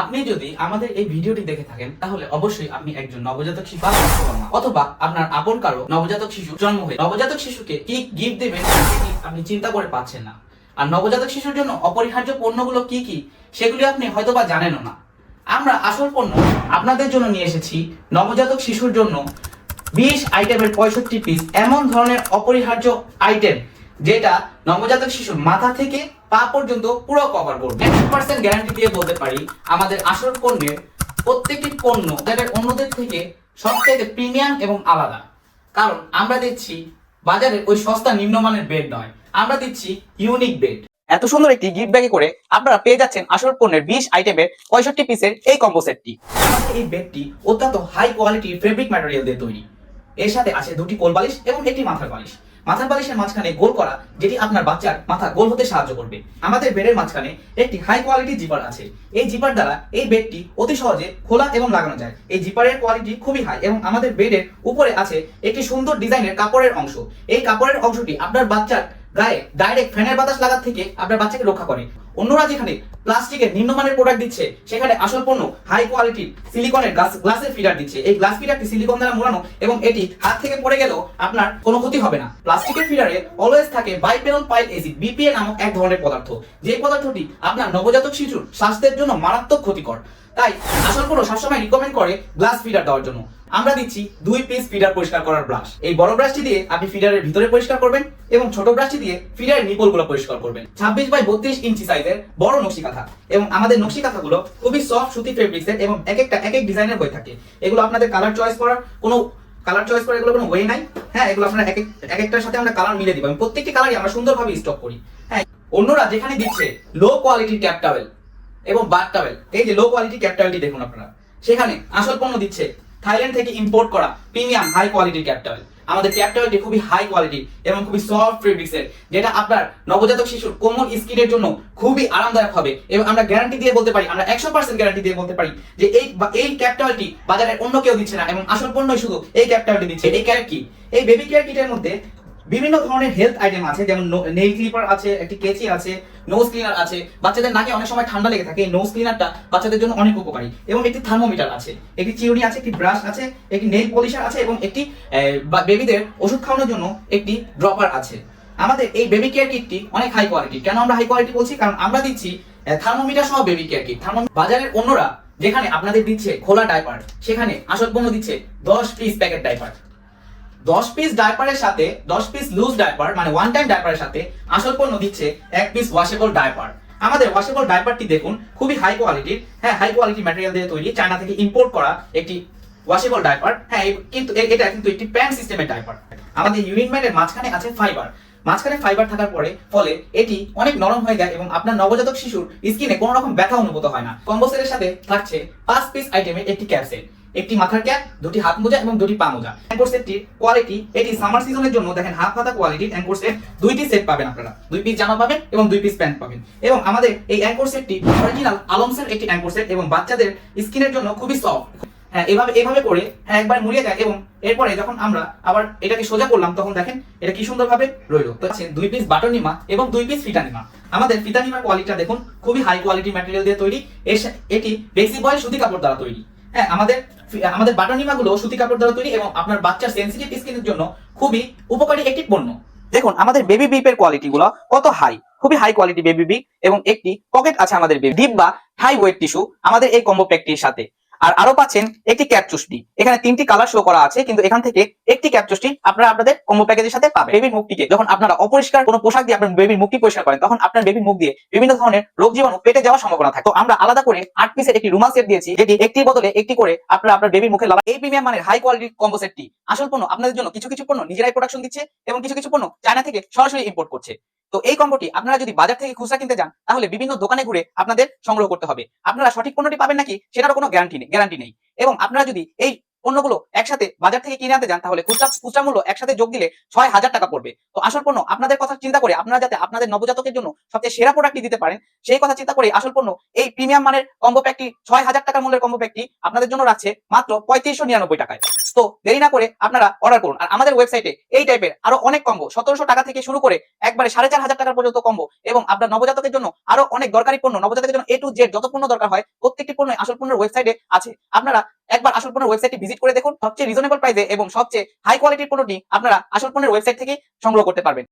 আপনি যদি আমাদের এই ভিডিওটি দেখে থাকেন, তাহলে অবশ্যই আপনি একজন নবজাতক শিশু অথবা আপনার আপন কারও নবজাতক শিশু জন্ম হয়ে, নবজাতক শিশুকে কি গিফট দেবেন আপনি চিন্তা করে পাচ্ছেন না। আর নবজাতক শিশুর জন্য অপরিহার্য পণ্যগুলো কি কি, সেগুলি আপনি হয়তোবা জানেনও না। আমরা আসল পণ্য আপনাদের জন্য নিয়ে এসেছি নবজাতক শিশুর জন্য বিশ আইটেমের পঁয়ষট্টি পিস এমন ধরনের অপরিহার্য আইটেম যেটা নবজাতক শিশুর মাথা থেকে পা পর্যন্ত পুরো কভার করবে। পার্সেন্ট গ্যারান্টি দিয়ে বলতে পারি, আমাদের আসল পণ্যের প্রত্যেকটি পণ্য যাদের অন্যদের থেকে সবচেয়ে প্রিমিয়াম এবং আলাদা। কারণ আমরা দিচ্ছি বাজারে ওই সস্তা নিম্নমানের বেড নয়, আমরা দিচ্ছি ইউনিক বেড এত সুন্দর একটি গিফট ব্যাগে করে আপনারা পেয়ে যাচ্ছেন আসল পণ্যের বিশ আইটেমের পঁয়ষট্টি পিসের এই কম্বো সেটটি এই বেডটি অত্যন্ত হাই কোয়ালিটির ফেব্রিক ম্যাটেরিয়াল দিয়ে তৈরি। এর সাথে আছে দুটি কোল বালিশ এবং একটি মাথার বালিশ। মাথার বালিশের মাঝখানে গোল করা, যেটি আপনার বাচ্চার মাথা গোল হতে সাহায্য করবে। আমাদের বেডের মাঝখানে একটি হাই কোয়ালিটি জিপার আছে। এই জিপার দ্বারা এই বেডটি অতি সহজে খোলা এবং লাগানো যায়। এই জিপারের কোয়ালিটি খুবই হাই এবং আমাদের বেডের উপরে আছে একটি সুন্দর ডিজাইনের কাপড়ের অংশ। এই কাপড়ের অংশটি আপনার বাচ্চার গায়ে ডাইরেক্ট ফ্যানের বাতাস লাগার থেকে আপনার বাচ্চাকে রক্ষা করে। অন্যরা যেখানে প্লাস্টিকের নিম্নমানের প্রোডাক্ট দিচ্ছে, সেখানে আসল পণ্য হাই কোয়ালিটির সিলিকনের গ্লাস গ্লাসের ফিডার দিচ্ছে। এই গ্লাস ফিডারটি সিলিকন দ্বারা মোড়ানো এবং এটি হাত থেকে পড়ে গেলেও আপনার কোনো ক্ষতি হবে না। প্লাস্টিকের ফিডারে অলওয়েজ থাকে বাইপেরল পাইল এসিড বিপিএ নামক এক ধরনের পদার্থ। যে পদার্থটি আপনার নবজাতক শিশুর স্বাস্থ্যের জন্য মারাত্মক ক্ষতিকর। তাই আসল পণ্য সবসময় রিকমেন্ড করে গ্লাস ফিডার দেওয়ার জন্য। আমরা দিচ্ছি দুই পিস ফিডার পরিষ্কার করার ব্রাশ এই বড় ব্রাশটি দিয়ে আপনি ফিডারের ভিতরে পরিষ্কার করবেন এবং ছোট ব্রাশটি দিয়ে ফিডারের নিপলগুলো পরিষ্কার করবেন। ছাব্বিশ বাই বত্রিশ ইঞ্চি সাইজের বড় নকশি কাঁথা এবং আমাদের নকশি কাঁথাগুলো খুবই সফট সুতি ফেব্রিক্সের এবং এক একটা, এক এক ডিজাইনের হয়ে থাকে। এগুলো আপনাদের কালার চয়েস করার কোনো কালার চয়েস করার এগুলো কোনো ওয়ে নাই। হ্যাঁ এগুলো আপনারা এক এক এক একটার সাথে আমরা কালার মিলে দিব। এবং প্রত্যেকটি কালারই আমরা সুন্দরভাবে স্টক করি। হ্যাঁ অন্যরা যেখানে দিচ্ছে লো কোয়ালিটির ক্যাপ টাওয়েল এবং বাথ টাওয়েল এই যে লো কোয়ালিটি ক্যাপ দেখুন আপনারা, সেখানে আসল পণ্য দিচ্ছে থাইল্যান্ড থেকে ইম্পোর্ট করা প্রিমিয়াম হাই কোয়ালিটির ক্যাপটাল আমাদের ক্যাপটালটি খুবই হাই কোয়ালিটি এবং খুবই সফট ফেব্রিক্সের যেটা আপনার নবজাতক শিশুর কোমল স্কিনের জন্য খুবই আরামদায়ক হবে। এবং আমরা গ্যারান্টি দিয়ে বলতে পারি, আমরা একশো পার্সেন্ট গ্যারান্টি দিয়ে বলতে পারি যে এই এই ক্যাপটালটি বাজারে অন্য কেউ দিচ্ছে না এবং আসল পণ্যই শুধু এই ক্যাপটালটি দিচ্ছে। এই ক্যাপ কি? এই বেবি কেয়ার কিটের মধ্যে বিভিন্ন ধরনের হেলথ আইটেম আছে, যেমন নেইল ক্লিপার আছে, একটি কেচি আছে নোজ ক্লিনার আছে। বাচ্চাদের নাকে অনেক সময় ঠান্ডা লেগে থাকে, এই নোজ ক্লিনারটা বাচ্চাদের জন্য অনেক উপকারী। এবং একটি থার্মোমিটার আছে, একটি চিরুনি আছে, একটি ব্রাশ আছে, একটি নেইল পলিশার আছে এবং একটি বেবিদের ওষুধ খাওয়ানোর জন্য একটি ড্রপার আছে। আমাদের এই বেবি কেয়ার কিটটি অনেক হাই কোয়ালিটি কেন আমরা হাই কোয়ালিটি বলছি? কারণ আমরা দিচ্ছি থার্মোমিটার সহ বেবি কেয়ার কিট থার্মো বাজারের অন্যরা যেখানে আপনাদের দিচ্ছে খোলা ডাইপার সেখানে আসল পণ্য দিচ্ছে দশ পিস প্যাকেট ডাইপার দশ পিস ডাইপারের সাথে, দশ পিস লুজ ডাইপার মানে ওয়ান টাইম ডাইপারের সাথে আসল পণ্য দিচ্ছে এক পিস ওয়াশেবল ডাইপার আমাদের ওয়াশেবল ডাইপারটি দেখুন, খুবই হাই কোয়ালিটির হ্যাঁ হাই কোয়ালিটি ম্যাটেরিয়াল দিয়ে তৈরি, চায়না থেকে ইম্পোর্ট করা একটি ওয়াশেবল ডাইপার হ্যাঁ কিন্তু এটা কিন্তু একটি প্যান সিস্টেমের ডাইপার আমাদের ইউরিন ম্যাটের মাঝখানে আছে ফাইবার মাঝখানে ফাইবার থাকার পরে, ফলে এটি অনেক নরম হয়ে যায় এবং আপনার নবজাতক শিশুর স্কিনে কোনো রকম ব্যথা অনুভূত হয় না। কম্বো সেটের সাথে থাকছে পাঁচ পিস আইটেমের একটি ক্যাপসেট একটি মাথার ক্যাপ, দুটি হাত মোজা এবং দুটি পা মোজা। অ্যাঙ্কর সেটটির কোয়ালিটি এটি সামার সিজনের জন্য দেখেন হাফ হাতা কোয়ালিটির অ্যাঙ্কর সেট দুইটি সেট পাবেন আপনারা। দুই পিস জামা পাবেন এবং দুই পিস প্যান্ট পাবেন। এবং আমাদের এই অ্যাঙ্কর সেটটি অরিজিনাল আলমসের একটি অ্যাঙ্কর সেট এবং বাচ্চাদের স্কিনের জন্য খুবই সফট হ্যাঁ এভাবে এভাবে করে হ্যাঁ একবার মুড়িয়ে দেয় এবং এরপরে যখন আমরা আবার এটাকে সোজা করলাম, তখন দেখেন এটা কি সুন্দরভাবে রইল। তো দুই পিস বাটন নিমা এবং দুই পিস ফিটা নিমা। আমাদের ফিতা নিমার কোয়ালিটিটা দেখুন, খুবই হাই কোয়ালিটি ম্যাটেরিয়াল দিয়ে তৈরি। এটি বেক্সি বয়েল সুতি কাপড় দ্বারা তৈরি। হ্যাঁ আমাদের আমাদের বাটন নিমা গুলো সুতি কাপড় দ্বারা তৈরি এবং আপনার বাচ্চার সেন্সিটিভ স্কিনের জন্য খুবই উপকারী একটি পণ্য। দেখুন, আমাদের বেবি বিপের কোয়ালিটি গুলো কত হাই খুবই হাই কোয়ালিটি বেবি বিপ এবং একটি পকেট আছে আমাদের ডিপ বা হাই ওয়েট টিস্যু আমাদের এই কম্বো প্যাকটির সাথে। আর আরও পাচ্ছেন একটি ক্যাপচুসটি এখানে তিনটি কালার শো করা আছে, কিন্তু এখান থেকে একটি ক্যাপচুসটি আপনারা আপনাদের কম্বো প্যাকেজের সাথে পাবেন। বেবির মুখটিকে যখন আপনারা অপরিষ্কার কোনো পোশাক দিয়ে আপনার বেবির মুখটি পরিষ্কার করেন, তখন আপনার বেবির মুখ দিয়ে বিভিন্ন ধরনের রোগ জীবাণু পেটে যাওয়ার সম্ভাবনা থাকে। তো আমরা আলাদা করে আট পিসের একটি রুমাল সেট দিয়েছি, যেটি একটি বদলে একটি করে আপনারা আপনার বেবির মুখে লাগান। এই প্রিমিয়াম মানের হাই কোয়ালিটির কম্বো সেটটি আসল পণ্য আপনাদের জন্য কিছু কিছু পণ্য নিজেরাই প্রোডাকশন দিচ্ছে এবং কিছু কিছু পণ্য চায়না থেকে সরাসরি ইম্পোর্ট করছে। তো এই কম্বোটি আপনারা যদি বাজার থেকে খুচরা কিনতে যান, তাহলে বিভিন্ন দোকানে ঘুরে আপনাদের সংগ্রহ করতে হবে। আপনারা সঠিক পণ্যটি পাবেন নাকি, সেটারও কোনো গ্যারান্টি নেই গ্যারান্টি নেই। এবং আপনারা যদি এই পণ্যগুলো একসাথে বাজার থেকে কিনে আনতে যান, তাহলে খুচরা খুচরা মূল্য একসাথে যোগ দিলে ছয় হাজার টাকা পড়বে। তো আসল পণ্য আপনাদের কথা চিন্তা করে আপনারা যাতে আপনাদের নবজাতকের জন্য সবচেয়ে সেরা প্রোডাক্টটি দিতে পারেন, সেই কথা চিন্তা করে আসল পণ্য এই প্রিমিয়াম মানের কম্বো প্যাকটি ছয় হাজার টাকার মূল্যের কম্বো প্যাকটি আপনাদের জন্য রাখছে মাত্র পঁয়ত্রিশশো নিরানব্বই টাকায়। তো দেরি না করে আপনারা অর্ডার করুন। আর আমাদের ওয়েবসাইটে এই টাইপের আরও অনেক কম্বো সতেরোশো টাকা থেকে শুরু করে একবারে সাড়ে চার হাজার টাকার পর্যন্ত কম্বো এবং আপনার নবজাতকের জন্য আরও অনেক দরকারি পণ্য, নবজাতকের জন্য এ টু জেড যত পণ্য দরকার হয়, প্রত্যেকটি পণ্য আসল পণ্যের ওয়েবসাইটে আছে। আপনারা একবার আসল পণ্যের ওয়েবসাইটটি ভিজিট করে দেখুন, সবচেয়ে রিজনেবল প্রাইসে এবং সবচেয়ে হাই কোয়ালিটির পণ্যটি আপনারা আসল পণ্যের ওয়েবসাইট থেকে সংগ্রহ করতে পারবেন।